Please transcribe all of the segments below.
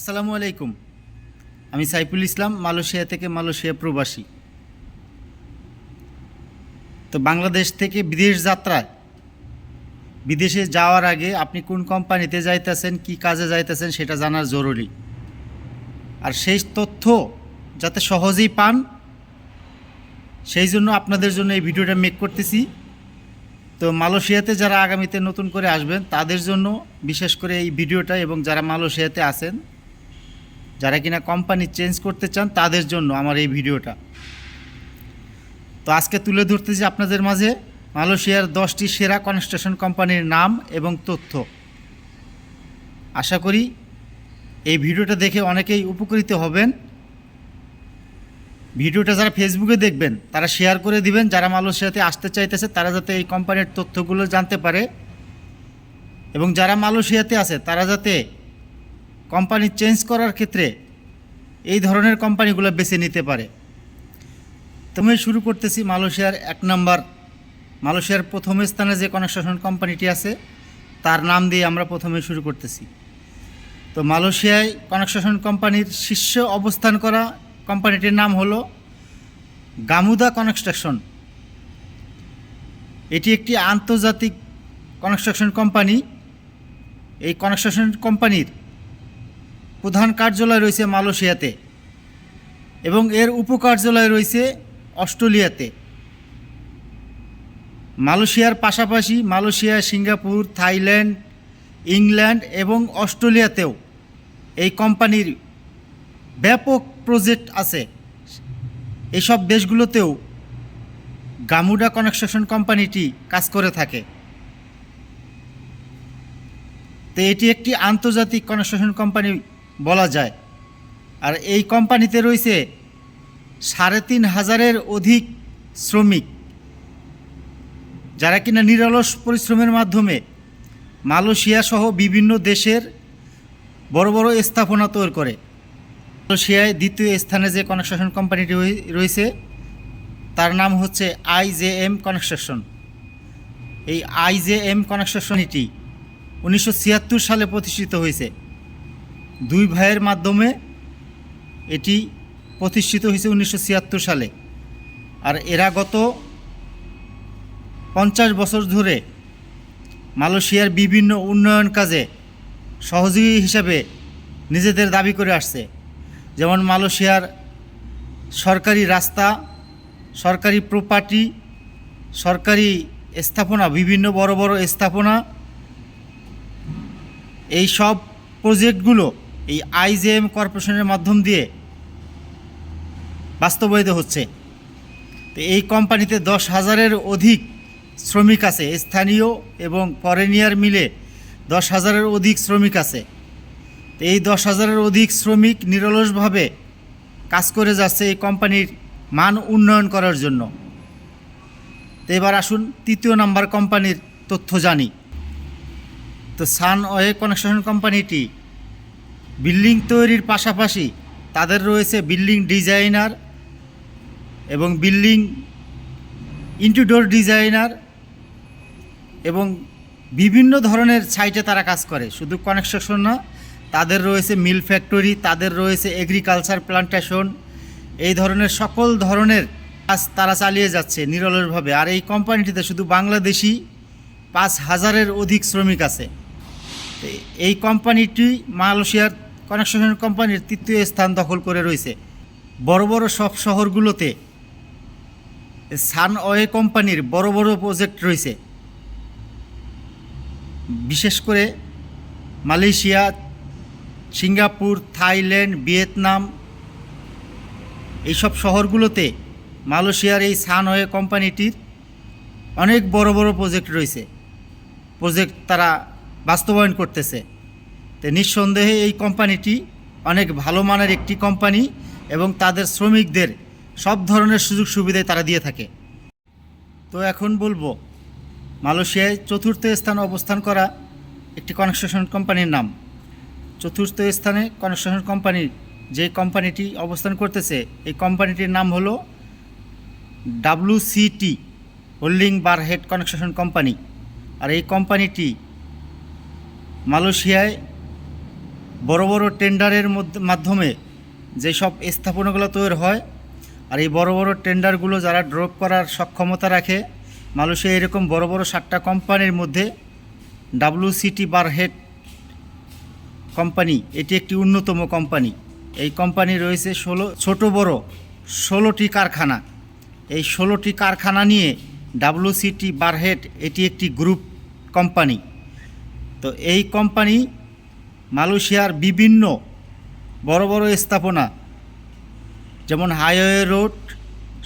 আসসালামু আলাইকুম। আমি সাইফুল ইসলাম, মালয়েশিয়া থেকে মালয়েশিয়া প্রবাসী। তো বাংলাদেশ থেকে বিদেশ যাত্রায়, বিদেশে যাওয়ার আগে আপনি কোন কোম্পানিতে যাইতেছেন, কি কাজে যাইতেছেন সেটা জানার জরুরি। আর সেই তথ্য যাতে সহজেই পান, সেই জন্য আপনাদের জন্য এই ভিডিওটা মেক করতেছি। তো মালয়েশিয়াতে যারা আগামীতে নতুন করে আসবেন, তাদের জন্য বিশেষ করে এই ভিডিওটা এবং যারা মালয়েশিয়াতে আছেন যারা কিনা কোম্পানি চেঞ্জ করতে চান, তাদের জন্য আমার এই ভিডিওটা। তো আজকে তুলে ধরতেছি আপনাদের মাঝে মালয়েশিয়ার দশটি সেরা কনস্ট্রাকশন কোম্পানির নাম এবং তথ্য। আশা করি এই ভিডিওটা দেখে অনেকেই উপকৃত হবেন। ভিডিওটা যারা ফেসবুকে দেখবেন, তারা শেয়ার করে দিবেন, যারা মালয়েশিয়াতে আসতে চাইতেছে, তারা যাতে এই কোম্পানির তথ্যগুলো জানতে পারে। এবং যারা মালয়েশিয়াতে আছে, তারা যাতে কোম্পানি চেঞ্জ করার ক্ষেত্রে এই ধরনের কোম্পানিগুলো বেছে নিতে পারে। তুমি শুরু করতেছি মালয়েশিয়ার এক নম্বর। মালয়েশিয়ার প্রথম স্থানে যে কনস্ট্রাকশন কোম্পানিটি আছে, তার নাম দিয়ে আমরা প্রথমে শুরু করতেছি। তো মালয়েশিয়ায় কনস্ট্রাকশন কোম্পানির শীর্ষ অবস্থান করা কোম্পানিটির নাম হলো গামুদা কনস্ট্রাকশন। এটি একটি আন্তর্জাতিক কনস্ট্রাকশন কোম্পানি। এই কনস্ট্রাকশন কোম্পানির প্রধান কার্যালয় রয়েছে মালয়েশিয়াতে এবং এর উপকার্যালয় রয়েছে অস্ট্রেলিয়াতে। মালয়েশিয়ার পাশাপাশি মালয়েশিয়া, সিঙ্গাপুর, থাইল্যান্ড, ইংল্যান্ড এবং অস্ট্রেলিয়াতেও এই কোম্পানির ব্যাপক প্রজেক্ট আছে। এসব দেশগুলোতেও গামুডা কনস্ট্রাকশন কোম্পানিটি কাজ করে থাকে। তো এটি একটি আন্তর্জাতিক কনস্ট্রাকশন কোম্পানি বলা যায়। আর এই কোম্পানিতে রয়েছে সাড়ে তিন হাজারের অধিক শ্রমিক। যারা কিনা নিরলস পরিশ্রমের মাধ্যমে মালয়েশিয়া সহ বিভিন্ন দেশের বড় বড় স্থাপনা তৈরি করে। মালয়েশিয়ায় দ্বিতীয় স্থানে যে কনস্ট্রাকশন কোম্পানিটি রয়ে- রয়েছে, তার নাম হচ্ছে আইজেএম কনস্ট্রাকশন এই আইজেএম কনস্ট্রাকশনটি উনিশশো ছিয়াত্তর সালে প্রতিষ্ঠিত হয়েছে। দুই ভাইয়ের মাধ্যমে এটি প্রতিষ্ঠিত হয়েছে উনিশশো ছিয়াত্তর সালে। আর এরা গত পঞ্চাশ বছর ধরে মালয়েশিয়ার বিভিন্ন উন্নয়ন কাজে সহযোগী হিসাবে নিজেদের দাবি করে আসছে। যেমন মালয়েশিয়ার সরকারি রাস্তা, সরকারি প্রপার্টি সরকারি স্থাপনা, বিভিন্ন বড় বড় স্থাপনা, এই সব প্রজেক্টগুলো এই আইজেএম কর্পোরেশনের মাধ্যম দিয়ে বাস্তবায়িত হচ্ছে। তো এই কোম্পানিতে দশ হাজারের অধিক শ্রমিক আছে, স্থানীয় এবং ফরেনিয়ার মিলে দশ হাজারের অধিক শ্রমিক আছে। তো এই দশ হাজারের অধিক শ্রমিক নিরলসভাবে কাজ করে যাচ্ছে এই কোম্পানির মান উন্নয়ন করার জন্য। তো এবার আসুন তৃতীয় নাম্বার কোম্পানির তথ্য জানি। তো সান ওয়ে কনস্ট্রাকশন কোম্পানিটি বিল্ডিং তৈরির পাশাপাশি তাদের রয়েছে বিল্ডিং ডিজাইনার এবং বিল্ডিং ইন্টিডোর ডিজাইনার এবং বিভিন্ন ধরনের সাইটে তারা কাজ করে। শুধু কনস্ট্রাকশন না, তাদের রয়েছে মিল ফ্যাক্টরি, তাদের রয়েছে এগ্রিকালচার প্লান্টেশন এই ধরনের সকল ধরনের কাজ তারা চালিয়ে যাচ্ছে নিরলসভাবে। আর এই কোম্পানিটিতে শুধু বাংলাদেশি পাঁচ হাজারের অধিক শ্রমিক আছে। এই কোম্পানিটি মালয়েশিয়ার কনস্ট্রাকশন কোম্পানির তৃতীয় স্থান দখল করে রয়েছে। বড় বড় সব শহরগুলোতে সান ওয়ে কোম্পানির বড় বড় প্রজেক্ট রয়েছে। বিশেষ করে মালয়েশিয়া, সিঙ্গাপুর, থাইল্যান্ড, ভিয়েতনাম এইসব শহরগুলোতে মালয়েশিয়ার এই সানওয়ে কোম্পানিটির অনেক বড় বড় প্রজেক্ট রয়েছে। প্রজেক্ট তারা বাস্তবায়ন করতেছে। তো নিঃসন্দেহে এই কোম্পানিটি অনেক ভালো মানের একটি কোম্পানি এবং তাদের শ্রমিকদের সব ধরনের সুযোগ সুবিধাই তারা দিয়ে থাকে। তো এখন বলব, মালয়েশিয়ায় চতুর্থ স্থানে অবস্থান করা একটি কনস্ট্রাকশন কোম্পানির নাম। চতুর্থ স্থানে কনস্ট্রাকশন কোম্পানির যে কোম্পানিটি অবস্থান করতেছে, এই কোম্পানিটির নাম হলো WCT holding Berhad construction company আর এই কোম্পানিটি মালয়েশিয়ায় বড় বড় টেন্ডারের মধ্যে মাধ্যমে যেসব স্থাপনাগুলো তৈরি হয়, আর এই বড় বড় টেন্ডারগুলো যারা ড্রপ করার সক্ষমতা রাখে মালয়েশিয়া এরকম বড় বড় সাতটা কোম্পানির মধ্যে ডাব্লিউসিটি বারহেড কোম্পানি, এটি একটি অন্যতম কোম্পানি। এই কোম্পানি রয়েছে ষোলো, ছোট বড় ষোলোটি কারখানা। এই ষোলোটি কারখানা নিয়ে ডাব্লিউসিটি বারহেড এটি একটি গ্রুপ কোম্পানি। তো এই কোম্পানি মালয়েশিয়ার বিভিন্ন বড় বড় স্থাপনা, যেমন হাইওয়ে রোড,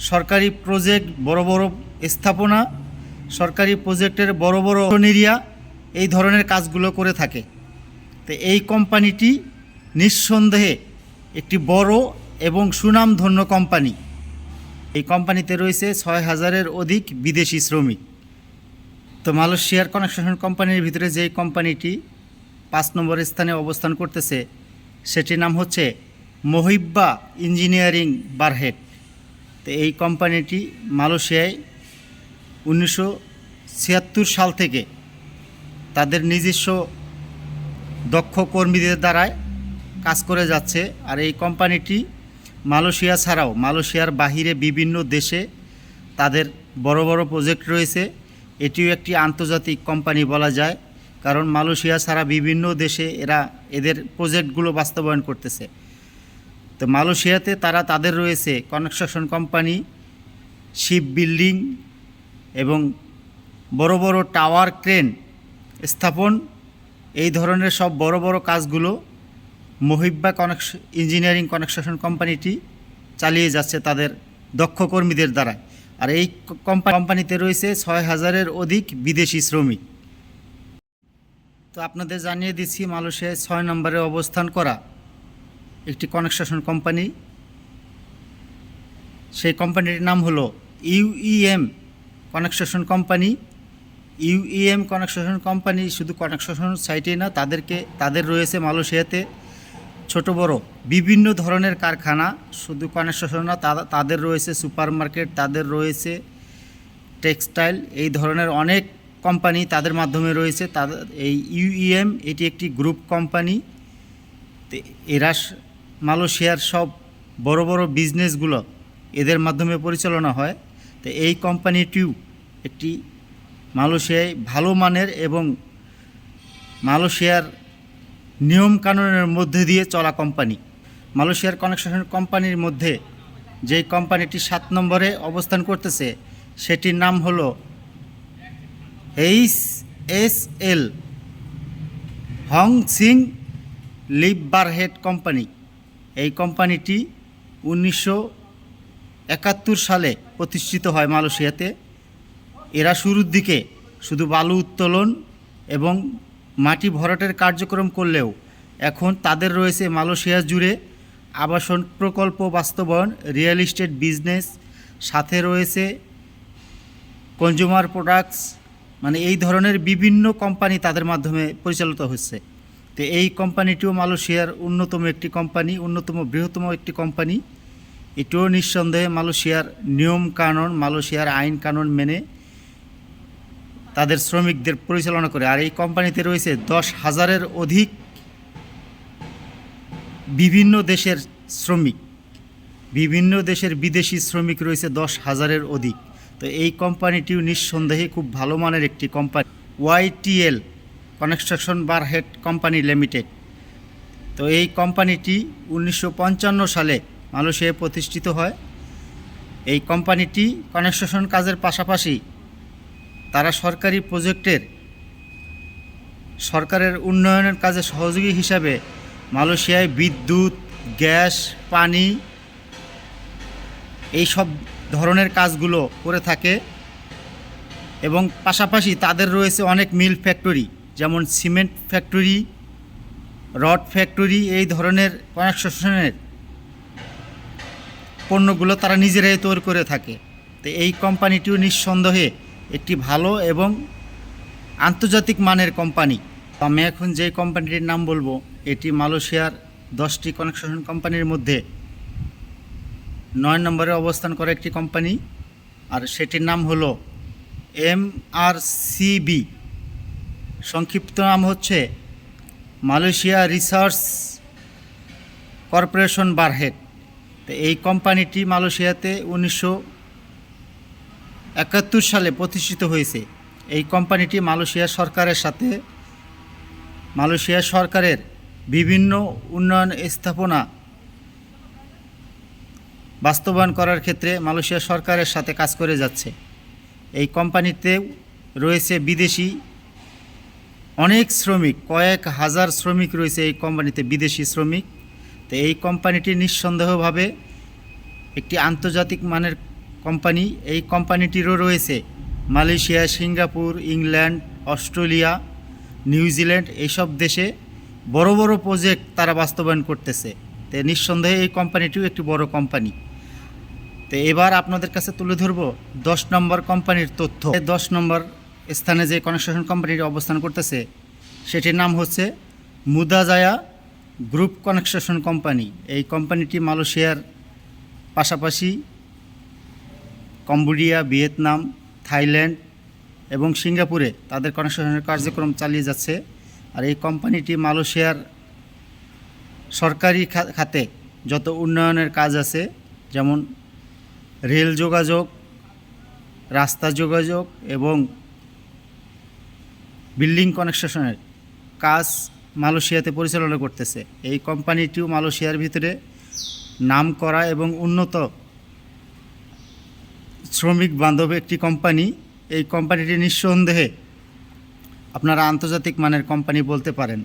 সরকারি প্রজেক্ট বড় বড় স্থাপনা, সরকারি প্রজেক্টের বড় বড় এরিয়া এই ধরনের কাজগুলো করে থাকে। তো এই কোম্পানিটি নিঃসন্দেহে একটি বড় এবং সুনামধন্য কোম্পানি। এই কোম্পানিতে রয়েছে ছয় হাজারের অধিক বিদেশি শ্রমিক। তো মালয়েশিয়ার কনস্ট্রাকশন কোম্পানির ভিতরে যেই কোম্পানিটি পাঁচ নম্বর স্থানে অবস্থান করতেছে। সেটির নাম হচ্ছে মহিব্বা ইঞ্জিনিয়ারিং বারহেড। তো এই কোম্পানিটি মালয়েশিয়ায় উনিশশো ছিয়াত্তর সাল থেকে তাদের নিজস্ব দক্ষ কর্মীদের দ্বারায় কাজ করে যাচ্ছে। আর এই কোম্পানিটি মালয়েশিয়া ছাড়াও, মালয়েশিয়ার বাহিরে বিভিন্ন দেশে তাদের বড় বড় প্রজেক্ট রয়েছে। এটিও একটি আন্তর্জাতিক কোম্পানি বলা যায়। কারণ মালয়েশিয়া ছাড়া বিভিন্ন দেশে এরা এদের প্রজেক্টগুলো বাস্তবায়ন করতেছে। তো মালয়েশিয়াতে তারা তাদের রয়েছে কনস্ট্রাকশন কোম্পানি, শিপ বিল্ডিং এবং বড় বড় টাওয়ার ক্রেন স্থাপন। এই ধরনের সব বড় বড় কাজগুলো মহিব্বা কনেকশ ইঞ্জিনিয়ারিং কনস্ট্রাকশন কোম্পানিটি চালিয়ে যাচ্ছে তাদের দক্ষ কর্মীদের দ্বারা। আর এই কোম্পানি কোম্পানিতে রয়েছে ছয় হাজারের অধিক বিদেশি শ্রমিক। তো আপনাদের জানিয়ে দিচ্ছি মালয়েশিয়ায় ছয় নম্বরে অবস্থান করা একটি কনস্ট্রাকশন কোম্পানি। সেই কোম্পানিটির নাম হলো UEM construction company. UEM construction company শুধু কনস্ট্রাকশন সাইটেই না, তাদেরকে, তাদের রয়েছে মালয়েশিয়াতে ছোট বড় বিভিন্ন ধরনের কারখানা। শুধু কনস্ট্রাকশন না তাদের রয়েছে সুপার মার্কেট তাদের রয়েছে টেক্সটাইল, এই ধরনের অনেক কোম্পানি তাদের মাধ্যমে রয়েছে তাদের এই ইউইএম, এটি একটি গ্রুপ কোম্পানি। এরা মালয়েশিয়ার সব বড় বড় বিজনেসগুলো এদের মাধ্যমে পরিচালনা হয়। তো এই কোম্পানিটিও একটি মালয়েশিয়ায় ভালো মানের এবং মালয়েশিয়ার নিয়ম কানুনের মধ্যে দিয়ে চলা কোম্পানি। মালয়েশিয়ার কনস্ট্রাকশন কোম্পানির মধ্যে যেই কোম্পানিটি সাত নম্বরে অবস্থান করতেছে, সেটির নাম হলো H S L Hong Sing লিববারহেড company এই কোম্পানিটি উনিশশো একাত্তর সালে প্রতিষ্ঠিত হয় মালয়েশিয়াতে। এরা শুরুর দিকে শুধু বালু উত্তোলন এবং মাটি ভরাটের কার্যক্রম করলেও এখন তাদের রয়েছে মালয়েশিয়া জুড়ে আবাসন প্রকল্প বাস্তবায়ন রিয়েল এস্টেট বিজনেস সাথে রয়েছে কনজিউমার প্রোডাক্টস মানে এই ধরনের বিভিন্ন কোম্পানি তাদের মাধ্যমে পরিচালিত হচ্ছে। তো এই কোম্পানিটিও মালয়েশিয়ার অন্যতম একটি কোম্পানি, অন্যতম বৃহত্তম একটি কোম্পানি। এটিও নিঃসন্দেহে মালয়েশিয়ার নিয়ম কানুন, মালয়েশিয়ার আইন কানুন মেনে তাদের শ্রমিকদের পরিচালনা করে। আর এই কোম্পানিতে রয়েছে দশ হাজারের অধিক বিভিন্ন দেশের শ্রমিক। বিভিন্ন দেশের বিদেশি শ্রমিক রয়েছে দশ হাজারের অধিক। তো এই কোম্পানিটিও নিঃসন্দেহে খুব ভালো মানের একটি company. YTL construction Berhad company limited তো এই কোম্পানিটি উনিশশো পঞ্চান্ন সালে মালয়েশিয়ায় প্রতিষ্ঠিত হয়। এই কোম্পানিটি কনস্ট্রাকশন কাজের পাশাপাশি তারা সরকারি প্রজেক্টের সরকারের উন্নয়নের কাজে সহযোগী হিসাবে মালয়েশিয়ায় বিদ্যুৎ, গ্যাস, পানি, এই সব ধরনের কাজগুলো করে থাকে এবং পাশাপাশি তাদের রয়েছে অনেক মিল ফ্যাক্টরি, যেমন সিমেন্ট ফ্যাক্টরি, রড ফ্যাক্টরি, এই ধরনের কনস্ট্রাকশনের পণ্যগুলো তারা নিজেরাই তৈরি করে থাকে। তো এই কোম্পানিটিও নিঃসন্দেহে একটি ভালো এবং আন্তর্জাতিক মানের কোম্পানি। আমি এখন যে কোম্পানিটির নাম বলব, এটি মালয়েশিয়ার দশটি কনস্ট্রাকশন কোম্পানির মধ্যে নয় নম্বরে অবস্থান করে একটি কোম্পানি, আর সেটির নাম হলো এম আর সিবি সংক্ষিপ্ত নাম হচ্ছে মালয়েশিয়া রিসার্চ কর্পোরেশন বারহেড। তো এই কোম্পানিটি মালয়েশিয়াতে উনিশশো একাত্তর সালে প্রতিষ্ঠিত হয়েছে। এই কোম্পানিটি মালয়েশিয়া সরকারের সাথে, মালয়েশিয়া সরকারের বিভিন্ন উন্নয়ন স্থাপনা বাস্তবায়ন করার ক্ষেত্রে মালয়েশিয়া সরকারের সাথে কাজ করে যাচ্ছে। এই কোম্পানিতেও রয়েছে বিদেশি অনেক শ্রমিক, কয়েক হাজার শ্রমিক রয়েছে এই কোম্পানিতে বিদেশি শ্রমিক। তো এই কোম্পানিটি নিঃসন্দেহভাবে একটি আন্তর্জাতিক মানের কোম্পানি। এই কোম্পানিটিরও রয়েছে Malaysia, Singapore, England, Australia New Zealand এইসব দেশে বড় বড় প্রজেক্ট তারা বাস্তবায়ন করতেছে। তো নিঃসন্দেহে এই কোম্পানিটিও একটি বড় কোম্পানি। তো এবার আপনাদের কাছে তুলে ধরব দশ নম্বর কোম্পানির তথ্য। দশ নম্বর স্থানে যে কনস্ট্রাকশন কোম্পানিটি অবস্থান করতেছে, সেটির নাম হচ্ছে মুদাজায়া গ্রুপ কনস্ট্রাকশন কোম্পানি এই কোম্পানিটি মালয়েশিয়ার পাশাপাশি কম্বোডিয়া, ভিয়েতনাম, থাইল্যান্ড এবং সিঙ্গাপুরে তাদের কনস্ট্রাকশনের কার্যক্রম চালিয়ে যাচ্ছে। আর এই কোম্পানিটি মালয়েশিয়ার সরকারি খাতে যত উন্নয়নের কাজ আছে, যেমন রেল যোগাযোগ, রাস্তা যোগাযোগ এবং বিল্ডিং কনস্ট্রাকশনের কাজ মালয়েশিয়াতে পরিচালনা করতেছে। এই কোম্পানিটিও মালয়েশিয়ার ভিতরে নাম করা এবং উন্নত শ্রমিক বান্ধব একটি কোম্পানি। এই কোম্পানিটি নিঃসন্দেহে আপনারা আন্তর্জাতিক মানের কোম্পানি বলতে পারেন।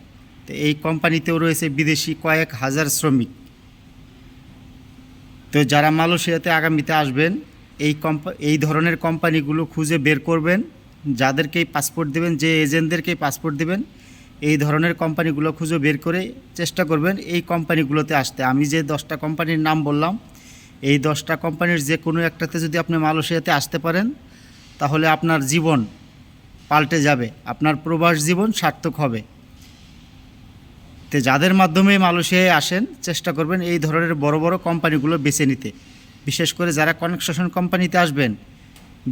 তো এই কোম্পানিতেও রয়েছে বিদেশি কয়েক হাজার শ্রমিক। তো যারা মালয়েশিয়াতে আগামীতে আসবেন, এই এই ধরনের কোম্পানিগুলো খুঁজে বের করবেন, যাদেরকেই পাসপোর্ট দেবেন, যে এজেন্টদেরকেই পাসপোর্ট দেবেন, এই ধরনের কোম্পানিগুলো খুঁজে বের করে চেষ্টা করবেন এই কোম্পানিগুলোতে আসতে। আমি যে দশটা কোম্পানির নাম বললাম, এই দশটা কোম্পানির যে কোনো একটাতে যদি আপনি মালয়েশিয়াতে আসতে পারেন, তাহলে আপনার জীবন পাল্টে যাবে। আপনার প্রবাস জীবন সার্থক হবে। তো যাদের মাধ্যমে মালয়েশিয়ায় আসেন, চেষ্টা করবেন এই ধরনের বড় বড় কোম্পানিগুলো বেছে নিতে। বিশেষ করে যারা কনস্ট্রাকশন কোম্পানিতে আসবেন,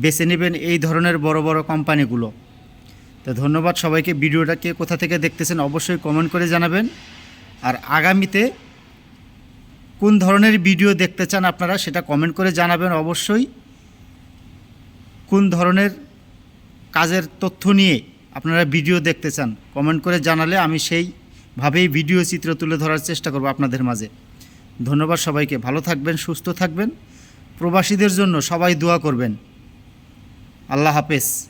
বেছে নেবেন এই ধরনের বড় বড় কোম্পানিগুলো। তো ধন্যবাদ সবাইকে। ভিডিওটা কে কোথা থেকে দেখতেছেন অবশ্যই কমেন্ট করে জানাবেন। আর আগামীতে কোন ধরনের ভিডিও দেখতে চান আপনারা সেটা কমেন্ট করে জানাবেন অবশ্যই। কোন ধরনের কাজের তথ্য নিয়ে আপনারা ভিডিও দেখতে চান কমেন্ট করে জানালে আমি সেইভাবেই ভিডিও চিত্র তুলে ধরার চেষ্টা করব আপনাদের মাঝে। ধন্যবাদ সবাইকে। ভালো থাকবেন, সুস্থ থাকবেন। প্রবাসীদের জন্য সবাই দোয়া করবেন। আল্লাহ হাফেজ।